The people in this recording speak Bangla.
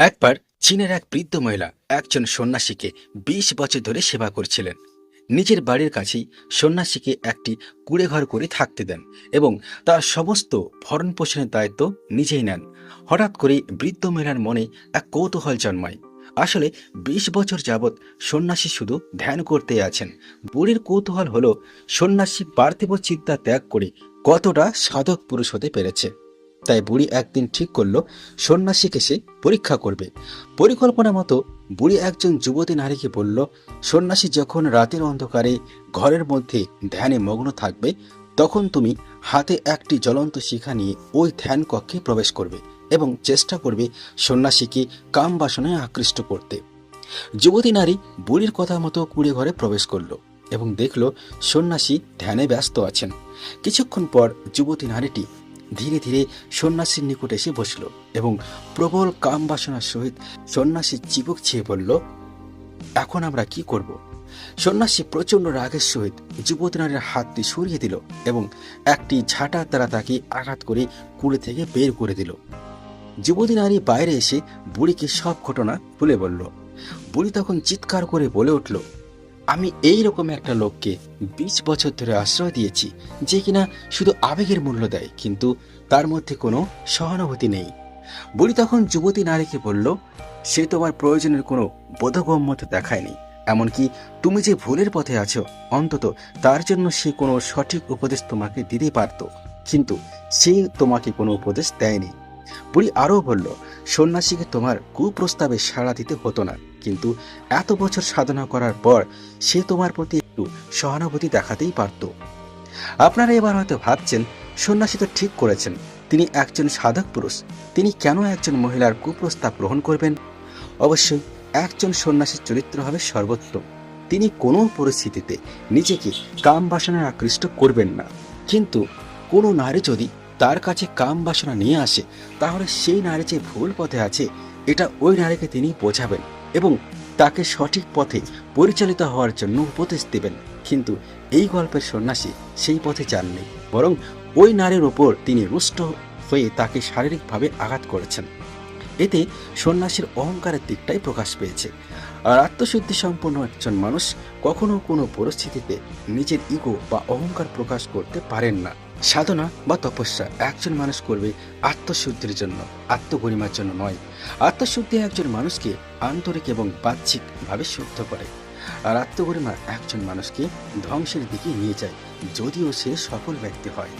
একবার চীনের এক বৃদ্ধ মহিলা একজন সন্ন্যাসীকে বিশ বছর ধরে সেবা করছিলেন। নিজের বাড়ির কাছেই সন্ন্যাসীকে একটি কুড়ে ঘর করে থাকতে দেন এবং তার সমস্ত ভরণ পোষণের দায়িত্ব নিজেই নেন। হঠাৎ করে বৃদ্ধ মহিলার মনে এক কৌতূহল জন্মায়। আসলে বিশ বছর যাবৎ সন্ন্যাসী শুধু ধ্যান করতে আছেন। বুড়ির কৌতূহল হল সন্ন্যাসী পার্থিব চিন্তা ত্যাগ করে কতটা সাধক পুরুষ হতে পেরেছে। তাই বুড়ি একদিন ঠিক করল, সন্ন্যাসীকে সে পরীক্ষা করবে। পরিকল্পনা মতো বুড়ি একজন যুবতী নারীকে বলল, সন্ন্যাসী যখন রাতের অন্ধকারে ঘরের মধ্যে ধ্যানে মগ্ন থাকবে, তখন তুমি হাতে একটি জ্বলন্ত শিখা নিয়ে ওই ধ্যান কক্ষে প্রবেশ করবে এবং চেষ্টা করবে সন্ন্যাসীকে কাম বাসনায় আকৃষ্ট করতে। যুবতী নারী বুড়ির কথা মতো কুড়ে ঘরে প্রবেশ করল এবং দেখল সন্ন্যাসী ধ্যানে ব্যস্ত আছেন। কিছুক্ষণ পর যুবতী নারীটি ধীরে ধীরে সন্ন্যাসীর নিকট এসে বসল এবং প্রবল কাম বাসনার সহিত সন্ন্যাসীর চিবুক ছেয়ে বলল, এখন আমরা কি করব? সন্ন্যাসী প্রচণ্ড রাগের সহিত যুবতী নারীর হাতটি সরিয়ে দিল এবং একটি ঝাঁটার দ্বারা তাকে আঘাত করে কুড়ে থেকে বের করে দিল। যুবতী নারী বাইরে এসে বুড়িকে সব ঘটনা খুলে বলল। বুড়ি তখন চিৎকার করে বলে উঠল আমি এই রকম একটা লোককে বিশ বছর ধরে আশ্রয় দিয়েছি, যে কিনা শুধু আবেগের মূল্য দেয়, কিন্তু তার মধ্যে কোনো সহানুভূতি নেই। বুড়ি তখন যুবতী নারীকে বলল, সে তোমার প্রয়োজনের কোনো বোধগম্যতা দেখায়নি। এমনকি তুমি যে ভুলের পথে আছো, অন্তত তার জন্য সে কোনো সঠিক উপদেশ তোমাকে দিতে পারত। কিন্তু সে তোমাকে কোনো উপদেশ দেয়নি। বুড়ি আরও বলল, সন্ন্যাসীকে তোমার কুপ্রস্তাবে সাড়া দিতে হতো না। কিন্তু এত বছর সাধনা করার পর সে তোমার প্রতি একটু সহানুভূতি দেখাতেই পারত। আপনারা এবার হয়তো ভাবছেন, সন্ন্যাসী তো ঠিক করেছেন, তিনি একজন সাধক পুরুষ, তিনি কেন একজন মহিলার কুপ্রস্তাব গ্রহণ করবেন? অবশ্যই একজন সন্ন্যাসীর চরিত্র হবে সর্বোত্তম। তিনি কোনো পরিস্থিতিতে নিজেকে কাম বাসনায় আকৃষ্ট করবেন না। কিন্তু কোনো নারী যদি তার কাছে কাম বাসনা নিয়ে আসে, তাহলে সেই নারী যে ভুল পথে আছে, এটা ওই নারীকে তিনি বোঝাবেন। এবং তাকে সঠিক পথে পরিচালিত হওয়ার জন্য উপদেশ দেবেন। কিন্তু এই গল্পের সন্ন্যাসী সেই পথে যাননি, বরং ওই নারীর ওপর তিনি রুষ্ট হয়ে তাকে শারীরিকভাবে আঘাত করেছেন। এতে সন্ন্যাসীর অহংকারের দিকটাই প্রকাশ পেয়েছে। আর আত্মশুদ্ধি সম্পন্ন একজন মানুষ কখনো কোনো পরিস্থিতিতে নিজের ইগো বা অহংকার প্রকাশ করতে পারেন না। সাধনা বা তপস্যা একজন মানুষ করবে আত্মশুদ্ধির জন্য, আত্মগরিমার জন্য নয়। আত্মশুদ্ধি একজন মানুষকে আন্তরিক এবং বাহ্যিকভাবে শুদ্ধ করে। আর আত্মগরিমা একজন মানুষকে ধ্বংসের দিকে নিয়ে যায়, যদিও সে সফল ব্যক্তি হয়।